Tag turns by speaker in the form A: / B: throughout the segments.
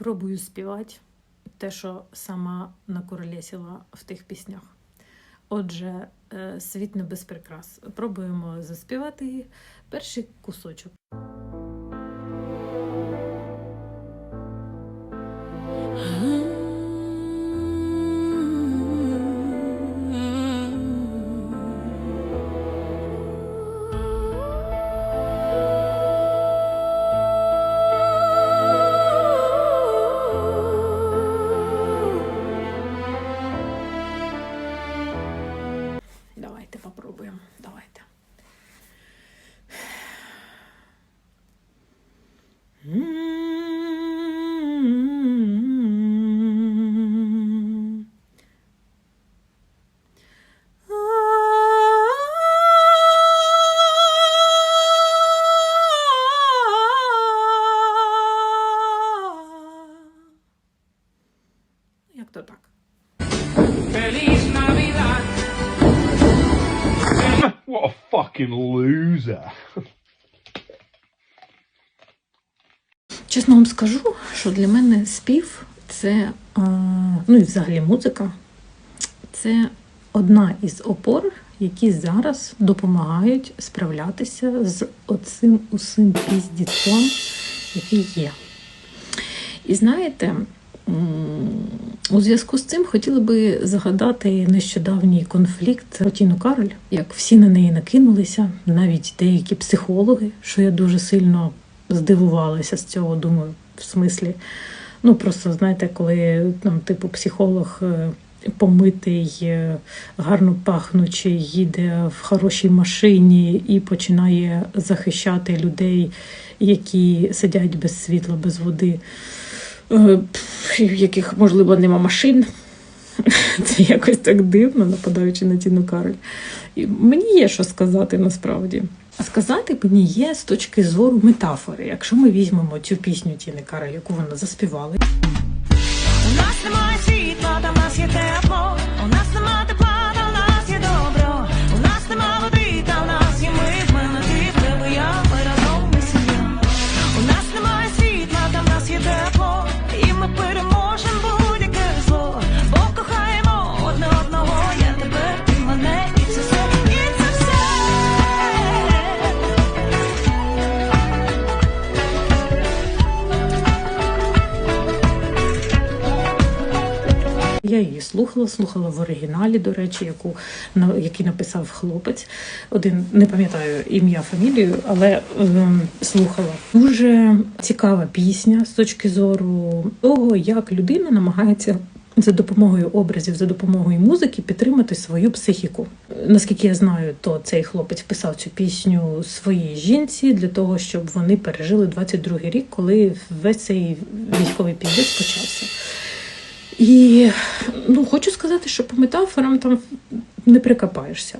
A: Пробую співати те, що сама накуролесила в тих піснях. Отже, е, світ не без прикрас. Пробуємо заспівати перший кусочок. Що для мене спів це, ну і взагалі музика, це одна із опор, які зараз допомагають справлятися з оцим усім піздіцом, який є. І знаєте, у зв'язку з цим хотіла би згадати нещодавній конфлікт про Тіну Кароль, як всі на неї накинулися, навіть деякі психологи, що я дуже сильно здивувалася з цього, думаю, в смислі. Ну, просто знаєте, коли там, типу, психолог е, помитий, е, гарно пахнучий, їде в хорошій машині і починає захищати людей, які сидять без світла, без води, е, в яких, можливо, нема машин. Це якось так дивно, нападаючи на Тіну Кароль. І мені є що сказати насправді. Сказати мені є з точки зору метафори. Якщо ми візьмемо цю пісню Тіни Карель, яку вона заспівала,
B: У нас немає світла, та в нас є тепло.
A: Її слухала, слухала в оригіналі, до речі, яку на який написав хлопець. Один не пам'ятаю ім'я, фамілію, але ем, слухала. Дуже цікава пісня з точки зору того, як людина намагається. За допомогою образів, за допомогою музики підтримати свою психіку. Наскільки я знаю, то цей хлопець писав цю пісню своїй жінці для того, щоб вони пережили 22-й рік, коли весь цей військовий піздець почався. І ну, хочу сказати, що по метафорам там не прикопаєшся.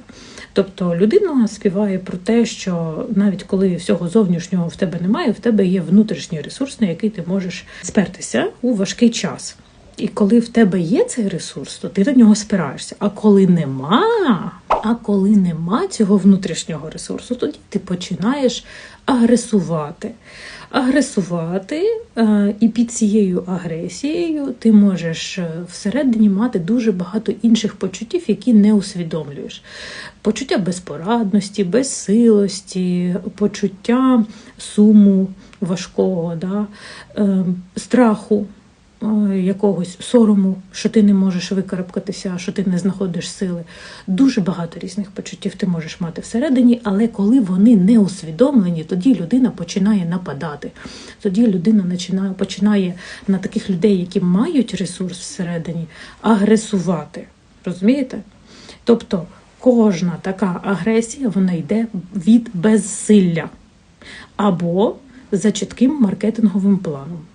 A: Тобто людина співає про те, що навіть коли всього зовнішнього в тебе немає, в тебе є внутрішній ресурс, на який ти можеш спертися у важкий час. І коли в тебе є цей ресурс, то ти на нього спираєшся. А коли нема, а коли нема цього внутрішнього ресурсу, тоді ти починаєш агресувати. Агресувати, е, і під цією агресією ти можеш е, всередині мати дуже багато інших почуттів, які не усвідомлюєш. Почуття безпорадності, безсилості, почуття суму важкого, да, е, страху якогось сорому, що ти не можеш викарабкатися, що ти не знаходиш сили. Дуже багато різних почуттів ти можеш мати всередині, але коли вони не усвідомлені, тоді людина починає нападати. Тоді людина починає на таких людей, які мають ресурс всередині, агресувати. Розумієте? Тобто кожна така агресія вона йде від безсилля або за чітким маркетинговим планом.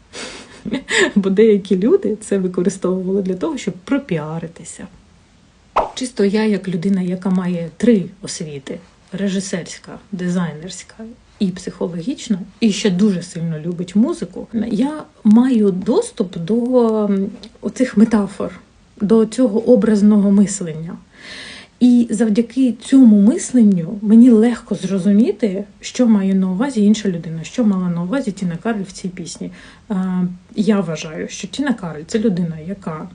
A: Бо деякі люди це використовували для того, щоб пропіаритися. Чисто я, як людина, яка має три освіти: режисерська, дизайнерська і психологічна, і ще дуже сильно любить музику, я маю доступ до оцих метафор, до цього образного мислення. І завдяки цьому мисленню мені легко зрозуміти, що має на увазі інша людина, що мала на увазі Тіна Карль в цій пісні. Я вважаю, що Тіна Карль це людина, яка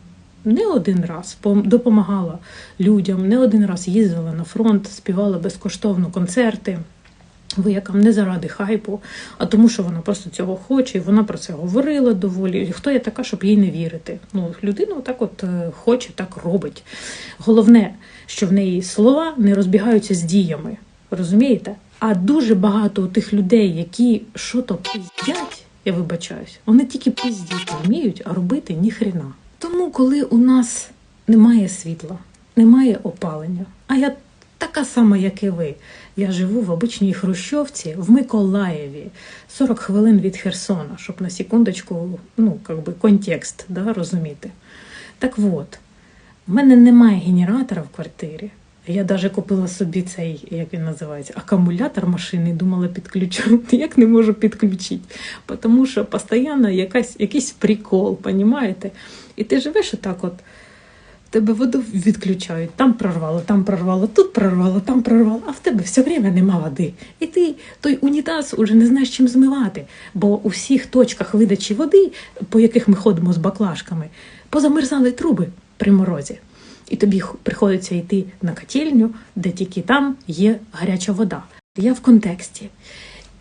A: не один раз пом- допомагала людям, не один раз їздила на фронт, співала безкоштовно концерти. Воякам не заради хайпу, а тому, що вона просто цього хоче, і вона про це говорила доволі. І Хто я така, щоб їй не вірити? Ну, людина так от е, хоче, так робить. Головне, що в неї слова не розбігаються з діями. Розумієте? А дуже багато тих людей, які що то пиздять, я вибачаюсь, вони тільки пиздіти вміють, а робити ніхрена. Тому, коли у нас немає світла, немає опалення, а я така сама, як і ви. Я живу в обичній Хрущовці в Миколаєві, 40 хвилин від Херсона, щоб на секундочку, ну, как би, контекст да, розуміти. Так от, в мене немає генератора в квартирі. Я навіть купила собі цей, як він називається, акумулятор машини, думала підключу. Як не можу підключити? Тому що постійно якийсь прикол, понімаєте? І ти живеш отак от тебе воду відключають, там прорвало, там прорвало, тут прорвало, там прорвало, а в тебе все время нема води. І ти той унітаз уже не знаєш чим змивати, бо у всіх точках видачі води, по яких ми ходимо з баклажками, позамерзали труби при морозі. І тобі приходиться йти на котельню, де тільки там є гаряча вода. Я в контексті.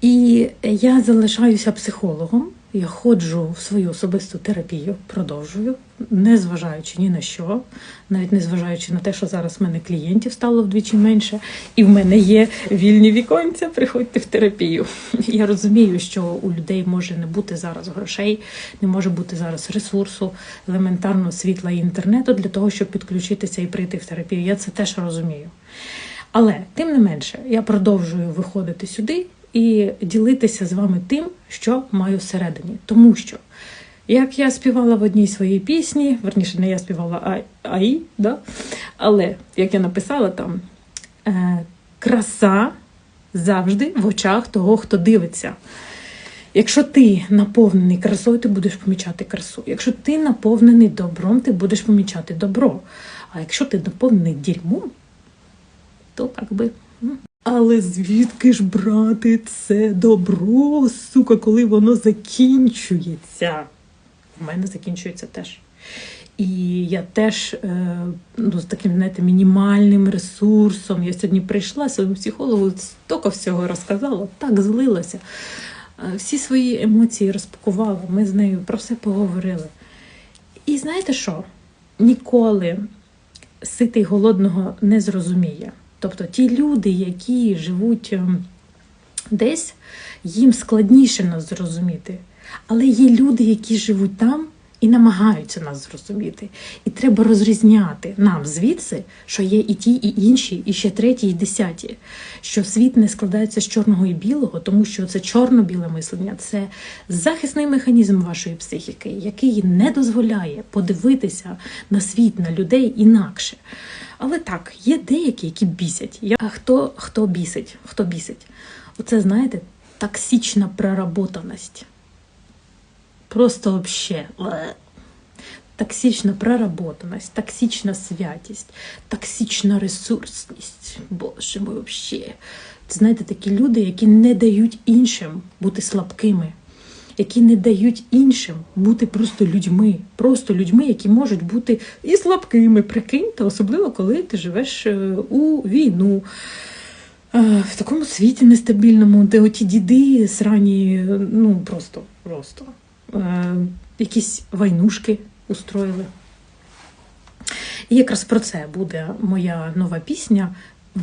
A: І я залишаюся психологом. Я ходжу в свою особисту терапію, продовжую, не зважаючи ні на що, навіть не зважаючи на те, що зараз в мене клієнтів стало вдвічі менше, і в мене є вільні віконця. Приходьте в терапію. Я розумію, що у людей може не бути зараз грошей, не може бути зараз ресурсу, елементарно світла і інтернету для того, щоб підключитися і прийти в терапію. Я це теж розумію. Але тим не менше, я продовжую виходити сюди і ділитися з вами тим, що маю всередині. Тому що, як я співала в одній своїй пісні, верніше, не я співала, а АІ, да? але як я написала там, е, краса завжди в очах того, хто дивиться. Якщо ти наповнений красою, ти будеш помічати красу. Якщо ти наповнений добром, ти будеш помічати добро. А якщо ти наповнений дерьмом, то як би. Але звідки ж брати це добро, сука, коли воно закінчується? У мене закінчується теж. І я теж е, ну, з таким знаєте, мінімальним ресурсом. Я сьогодні прийшла своєму психологу, стільки всього розказала, так злилася. Е, Всі свої емоції розпакувала. Ми з нею про все поговорили. І знаєте що? Ніколи ситий голодного не зрозуміє. Тобто ті люди, які живуть ем, десь, їм складніше нас зрозуміти. Але є люди, які живуть там і намагаються нас зрозуміти. І треба розрізняти нам звідси, що є і ті, і інші, і ще треті, і десяті. Що світ не складається з чорного і білого, тому що це чорно-біле мислення, це захисний механізм вашої психіки, який не дозволяє подивитися на світ, на людей інакше. Але так, є деякі, які бісять. А хто, хто бісить? Хто бісить? Оце, знаєте, токсична проработаність. Просто вообще. бле. Токсична проработаність, токсична святість, токсична ресурсність. Боже мой, вообще. Це знаєте, такі люди, які не дають іншим бути слабкими, які не дають іншим бути просто людьми, просто людьми, які можуть бути і слабкими, прикиньте, особливо коли ти живеш е, у війну. Е, В такому світі нестабільному, де оті діди срані, ну просто, просто е, якісь войнушки устроїли. І якраз про це буде моя нова пісня,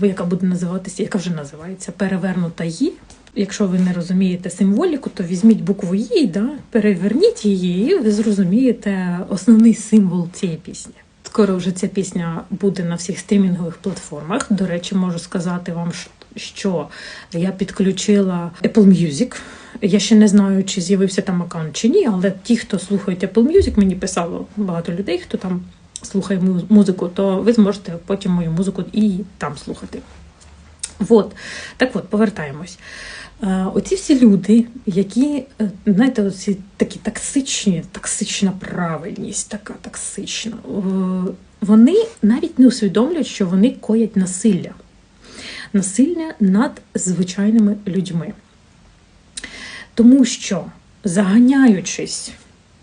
A: яка буде називатися, яка вже називається Перевернута «Ї». Якщо ви не розумієте символіку, то візьміть букву «Ї», да, переверніть її, і ви зрозумієте основний символ цієї пісні. Скоро вже ця пісня буде на всіх стрімінгових платформах. До речі, можу сказати вам, ш- що я підключила Apple Music. Я ще не знаю, чи з'явився там аккаунт чи ні, але ті, хто слухають Apple Music, мені писало багато людей, хто там слухає музику, то ви зможете потім мою музику і там слухати. Вот. Так от, повертаємось. Е, Оці всі люди, які, е, знаєте, оці такі токсичні, токсична правильність, така токсична, е, вони навіть не усвідомлюють, що вони коять насилля. Насилля над звичайними людьми. Тому що, заганяючись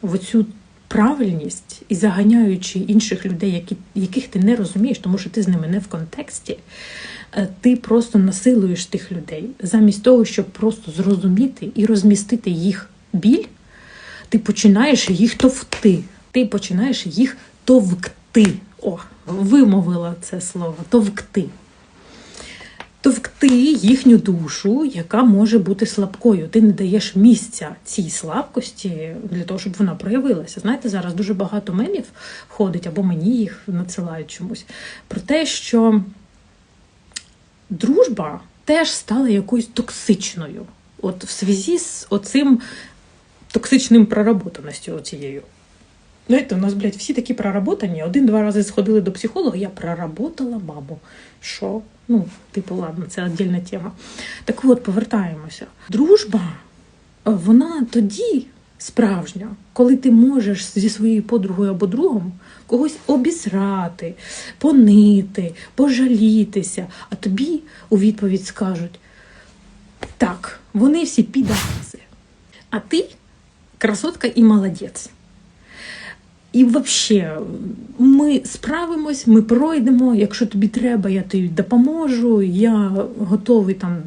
A: в цю правильність і заганяючи інших людей, які, яких ти не розумієш, тому що ти з ними не в контексті, е, ти просто насилуєш тих людей замість того, щоб просто зрозуміти і розмістити їх біль, ти починаєш їх товкти. Ти починаєш їх товкти. О, вимовила це слово товкти товкти їхню душу, яка може бути слабкою. Ти не даєш місця цій слабкості для того, щоб вона проявилася. Знаєте, зараз дуже багато мемів ходить, або мені їх надсилають чомусь, про те, що дружба теж стала якоюсь токсичною. От в зв'язі з оцим токсичним проработаністю оцією. Знаєте, у нас, блядь, всі такі проработані. Один-два рази сходили до психолога, я проработала маму. Що? Ну, типу, ладно, це віддільна тема. Так от, повертаємося. Дружба, вона тоді справжня, коли ти можеш зі своєю подругою або другом когось обісрати, понити, пожалітися, а тобі у відповідь скажуть: так, вони всі підаси, а ти красотка і молодець. І взагалі, ми справимось, ми пройдемо. Якщо тобі треба, я тобі допоможу. Я готовий там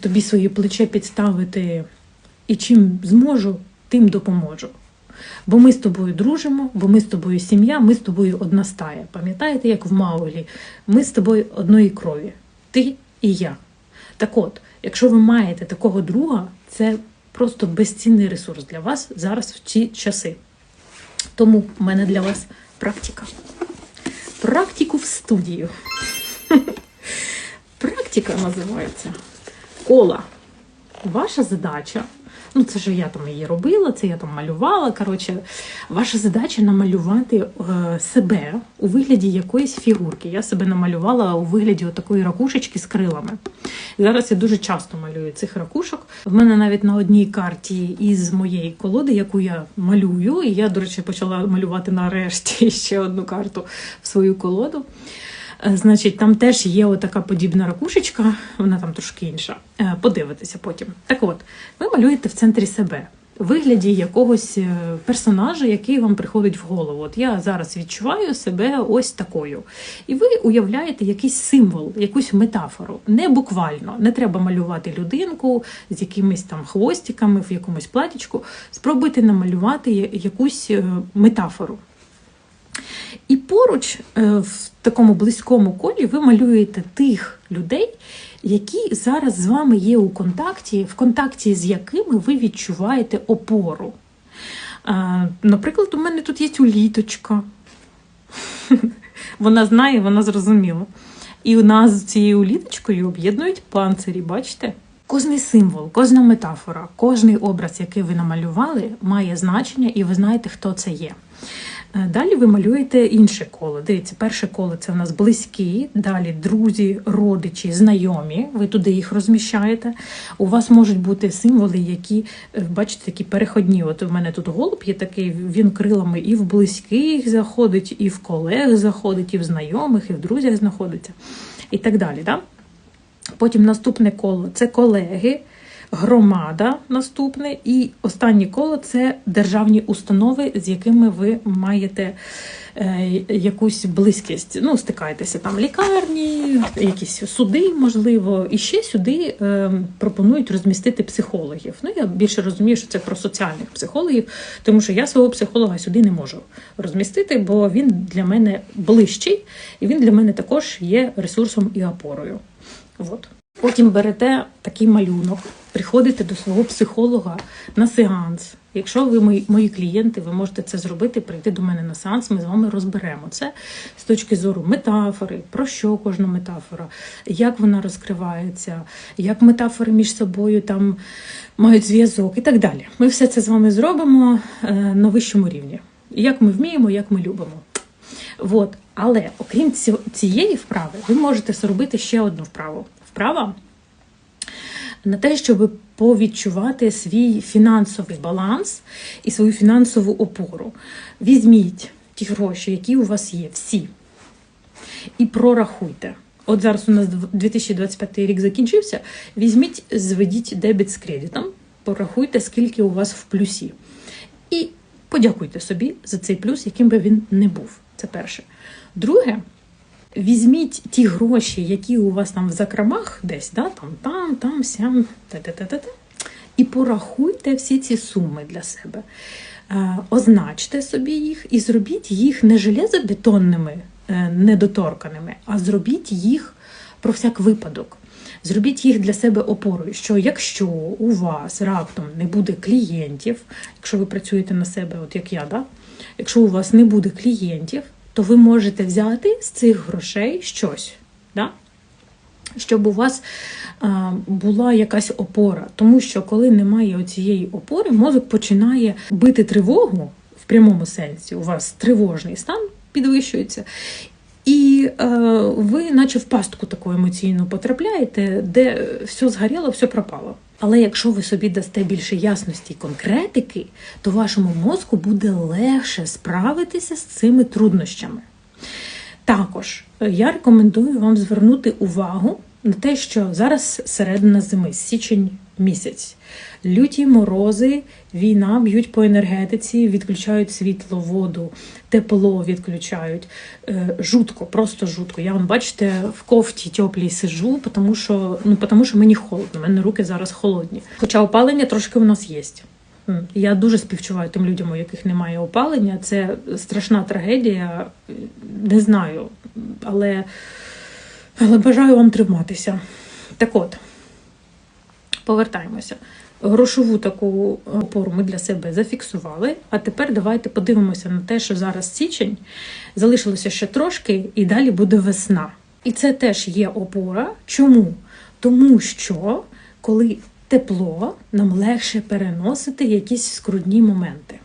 A: тобі своє плече підставити і чим зможу, тим допоможу. Бо ми з тобою дружимо, бо ми з тобою сім'я, ми з тобою одна стая. Пам'ятаєте, як в Мауглі? Ми з тобою одної крові. Ти і я. Так от, якщо ви маєте такого друга, це просто безцінний ресурс для вас зараз в ці часи. Тому в мене для вас практика. Практику в студію. Практика називається кола. Ваша задача, ну це ж я там її робила, це я там малювала. Коротше, ваша задача намалювати е, себе у вигляді якоїсь фігурки. Я себе намалювала у вигляді такої ракушечки з крилами. Зараз я дуже часто малюю цих ракушок. В мене навіть на одній карті із моєї колоди, яку я малюю, і я, до речі, почала малювати нарешті ще одну карту в свою колоду. Е, Значить, там теж є отака подібна ракушечка, вона там трошки інша. Е, Подивитися потім. Так от, ви малюєте в центрі себе. Вигляді якогось е, персонажа, який вам приходить в голову. От я зараз відчуваю себе ось такою. І ви уявляєте якийсь символ, якусь метафору. Не буквально, не треба малювати людинку з якимись там хвостиками в якомусь платічку. Спробуйте намалювати якусь е, метафору. І поруч е, в такому близькому колі ви малюєте тих людей, які зараз з вами є у контакті, в контакті з якими ви відчуваєте опору. Наприклад, у мене тут є уліточка. Вона знає, вона зрозуміла. І у нас з цією уліточкою об'єднують панцирі, бачите? Кожний символ, кожна метафора, кожний образ, який ви намалювали, має значення, і ви знаєте, хто це є. Е, Далі ви малюєте інше коло. Дивіться, перше коло це в нас близькі, далі друзі, родичі, знайомі. Ви туди їх розміщаєте. У вас можуть бути символи, які, е, бачите, такі переходні. От у мене тут голуб є такий, він крилами і в близьких заходить, і в колег заходить, і в знайомих, і в друзях знаходиться, і так далі. Да? Потім наступне коло це колеги, громада наступне, і останнє коло це державні установи, з якими ви маєте е, якусь близькість. Ну, стикаєтеся там лікарні, якісь суди, можливо, і ще сюди е, пропонують розмістити психологів. Ну, я більше розумію, що це про соціальних психологів, тому що я свого психолога сюди не можу розмістити, бо він для мене ближчий, і він для мене також є ресурсом і опорою. От. Потім берете такий малюнок, приходите до свого психолога на сеанс. Якщо ви мої, мої клієнти, ви можете це зробити, прийти до мене на сеанс, ми з вами розберемо це з точки зору метафори, про що кожна метафора, як вона розкривається, як метафори між собою там мають зв'язок і так далі. Ми все це з вами зробимо е, на вищому рівні. Як ми вміємо, як ми любимо. От. Але окрім ці- цієї вправи, ви можете зробити ще одну вправу. Вправа на те, щоб повідчувати свій фінансовий баланс і свою фінансову опору. Візьміть ті гроші, які у вас є, всі, і прорахуйте. От зараз у нас 2025 рік закінчився. Візьміть, зведіть дебіт з кредитом, порахуйте, скільки у вас в плюсі. І подякуйте собі за цей плюс, яким би він не був. Це перше. Друге, візьміть ті гроші, які у вас там в закромах десь, да, там, там, там, сям, та-та-та-та, і порахуйте всі ці суми для себе. Е, Означте собі їх і зробіть їх не железобетонними, е, недоторканими, а зробіть їх про всяк випадок. Зробіть їх для себе опорою, що якщо у вас раптом не буде клієнтів, якщо ви працюєте на себе, от як я, да? якщо у вас не буде клієнтів, то ви можете взяти з цих грошей щось. Да? Щоб у вас була якась опора. Тому що коли немає цієї опори, мозок починає бити тривогу в прямому сенсі. У вас тривожний стан підвищується. І е, ви, наче в пастку таку емоційну потрапляєте, де все згоріло, все пропало. Але якщо ви собі дасте більше ясності і конкретики, то вашому мозку буде легше справитися з цими труднощами. Також е, я рекомендую вам звернути увагу на те, що зараз середина зими, січень місяць. Люті морози, війна б'ють по енергетиці, відключають світло, воду, тепло відключають. Е, Жутко, просто жутко. Я вам бачите, в кофті теплій сижу, тому що, ну, тому що мені холодно, у мене руки зараз холодні. Хоча опалення трошки у нас є. Я дуже співчуваю тим людям, у яких немає опалення. Це страшна трагедія. Не знаю, але, але бажаю вам триматися. Так от, повертаємося. Грошову таку опору ми для себе зафіксували. А тепер давайте подивимося на те, що зараз січень, залишилося ще трошки, і далі буде весна. І це теж є опора. Чому? Тому що коли тепло, нам легше переносити якісь скрудні моменти.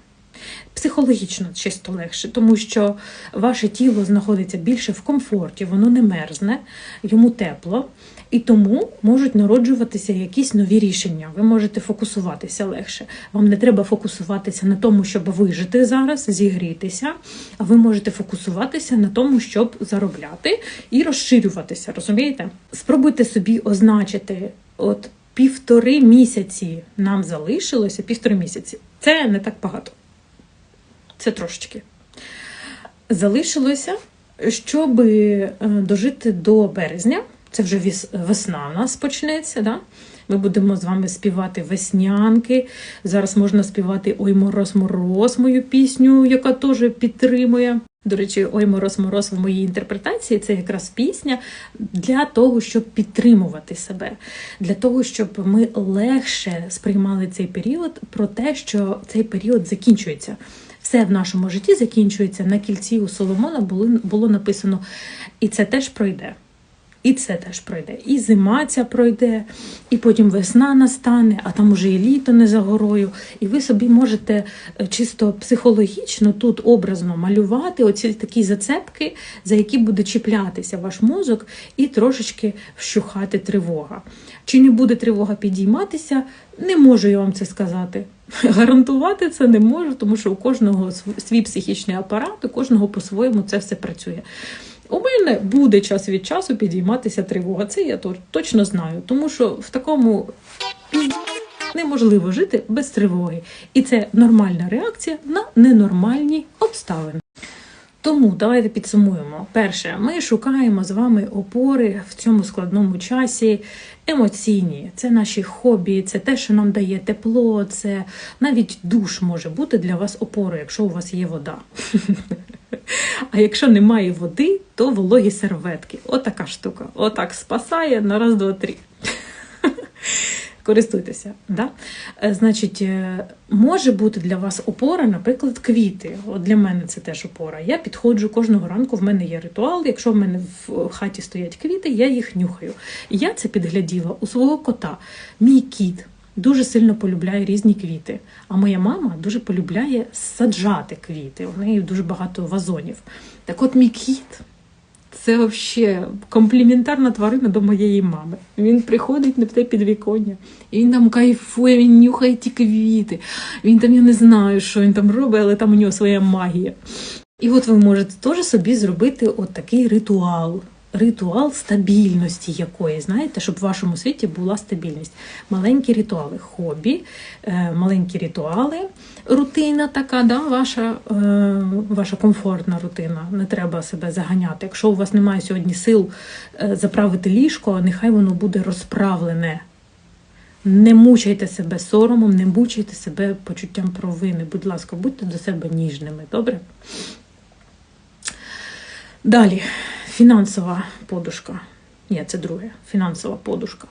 A: Психологічно чисто легше, тому що ваше тіло знаходиться більше в комфорті, воно не мерзне, йому тепло, і тому можуть народжуватися якісь нові рішення. Ви можете фокусуватися легше. Вам не треба фокусуватися на тому, щоб вижити зараз, зігрітися, а ви можете фокусуватися на тому, щоб заробляти і розширюватися. Розумієте? Спробуйте собі означити, от півтори місяці нам залишилося, півтори місяці. Це не так багато. Це трошечки. Залишилося, щоб е, дожити до березня. Це вже весна у нас почнеться. Да? Ми будемо з вами співати веснянки. Зараз можна співати Ой мороз, мороз, мою пісню, яка теж підтримує. До речі, Ой мороз, мороз в моїй інтерпретації це якраз пісня для того, щоб підтримувати себе, для того, щоб ми легше сприймали цей період про те, що цей період закінчується. Все в нашому житті закінчується. На кільці у Соломона було, написано, і це теж пройде. І це теж пройде. І зима ця пройде, і потім весна настане, а там уже і літо не за горою. І ви собі можете е, чисто психологічно тут образно малювати оці такі зацепки, за які буде чіплятися ваш мозок, і трошечки вщухати тривога. Чи не буде тривога підійматися? Не можу я вам це сказати. Гарантувати це не можу, тому що у кожного свій психічний апарат, у кожного по-своєму це все працює. У мене буде час від часу підійматися тривога. Це я то- точно знаю, тому що в такому неможливо жити без тривоги. І це нормальна реакція на ненормальні обставини. Тому давайте підсумуємо. Перше, ми шукаємо з вами опори в цьому складному часі емоційні. Це наші хобі, це те, що нам дає тепло, це навіть душ може бути для вас опорою, якщо у вас є вода. А якщо немає води, то вологі серветки. Отака штука. Отак спасає на раз, два, три. Користуйтеся. Да? Е, Значить, е, може бути для вас опора, наприклад, квіти. От для мене це теж опора. Я підходжу кожного ранку, в мене є ритуал. Якщо в мене в хаті стоять квіти, я їх нюхаю. Я це підгляділа у свого кота. Мій кіт дуже сильно полюбляє різні квіти. А моя мама дуже полюбляє саджати квіти. У неї дуже багато вазонів. Так от мій кіт це взагалі компліментарна тварина до моєї мами. Він приходить на те підвіконня, і він там кайфує, він нюхає ті квіти. Він там, я не знаю, що він там робить, але там у нього своя магія. І от ви можете теж собі зробити от такий ритуал. Ритуал стабільності якої, знаєте, щоб в вашому світі була стабільність. Маленькі ритуали, хобі, е, маленькі ритуали, рутина така, да, ваша, е, ваша комфортна рутина. Не треба себе заганяти. Якщо у вас немає сьогодні сил е, заправити ліжко, нехай воно буде розправлене. Не мучайте себе соромом, не мучайте себе почуттям провини. Будь ласка, будьте до себе ніжними, добре? Далі, фінансова подушка. Ні, це друге. Фінансова подушка.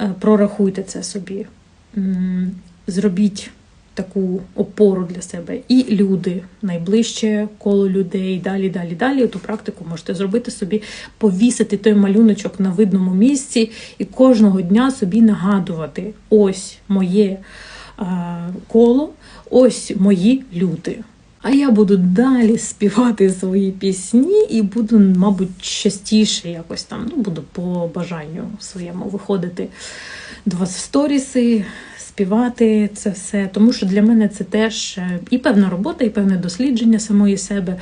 A: Е, Прорахуйте це собі. Зробіть таку опору для себе. І люди, найближче коло людей, далі, далі, далі. Ту практику можете зробити собі, повісити той малюночок на видному місці і кожного дня собі нагадувати: ось моє е, коло, ось мої люди. А я буду далі співати свої пісні і буду, мабуть, частіше якось там, ну, буду по бажанню своєму виходити до вас в сторіси, співати це все. Тому що для мене це теж е, і певна робота, і певне дослідження самої себе,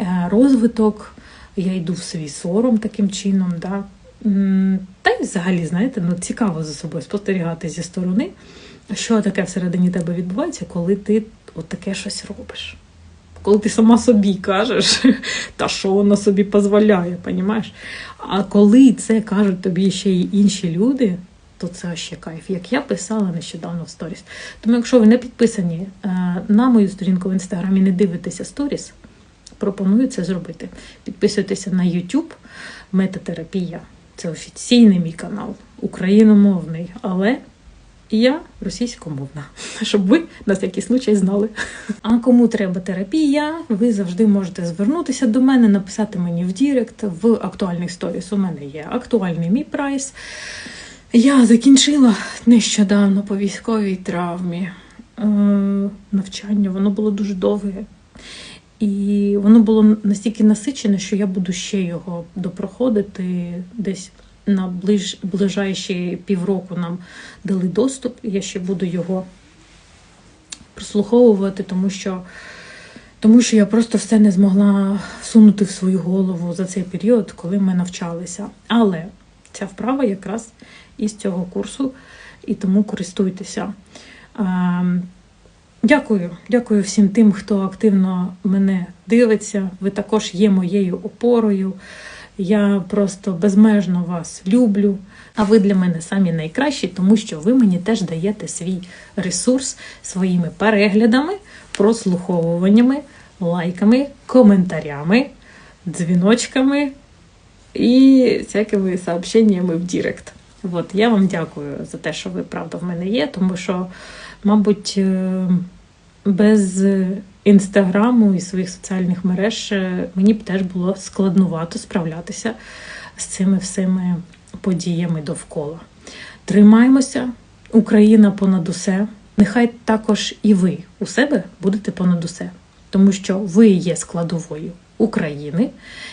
A: е, розвиток. Я йду в свій сором таким чином. Да? Та й взагалі, знаєте, ну, цікаво за собою спостерігати зі сторони, що таке всередині тебе відбувається, коли ти от таке щось робиш коли ти сама собі кажеш, та що вона собі дозволяє, понімаєш? А коли це кажуть тобі ще й інші люди, то це ще кайф. Як я писала нещодавно в сторіс. Тому, якщо ви не підписані е, на мою сторінку в інстаграмі, не дивитеся сторіс, пропоную це зробити. Підписуйтеся на YouTube Метатерапія. Це офіційний мій канал, україномовний, але я російськомовна, щоб ви на всякий случай знали. А кому треба терапія, ви завжди можете звернутися до мене, написати мені в Дірект в актуальних сторіс. У мене є актуальний мій прайс. Я закінчила нещодавно по військовій травмі е, навчання. Воно було дуже довге. І воно було настільки насичене, що я буду ще його допроходити десь на ближ, ближайші півроку нам дали доступ. Я ще буду його прослуховувати, тому що, тому що я просто все не змогла всунути в свою голову за цей період, коли ми навчалися. Але ця вправа якраз із цього курсу, і тому користуйтеся. Ем, Дякую, дякую всім тим, хто активно мене дивиться. Ви також є моєю опорою. Я просто безмежно вас люблю. А ви для мене самі найкращі, тому що ви мені теж даєте свій ресурс своїми переглядами, прослуховуваннями, лайками, коментарями, дзвіночками і всякими сообщеннями в Дірект. От я вам дякую за те, що ви правда в мене є, тому що, мабуть, е, без інстаграму і своїх соціальних мереж е, мені б теж було складнувато справлятися з цими всіми подіями довкола. Тримаймося, Україна понад усе. Нехай також і ви у себе будете понад усе, тому що ви є складовою України.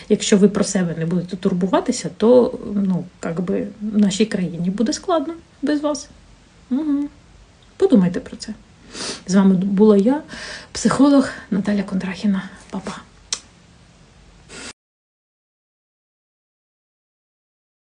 A: Якщо ви про себе не будете турбуватися, то ну, би, нашій країні буде складно без вас. Угу. Подумайте про це. З вами була я, психолог Наталя Кондрахіна. Па-па.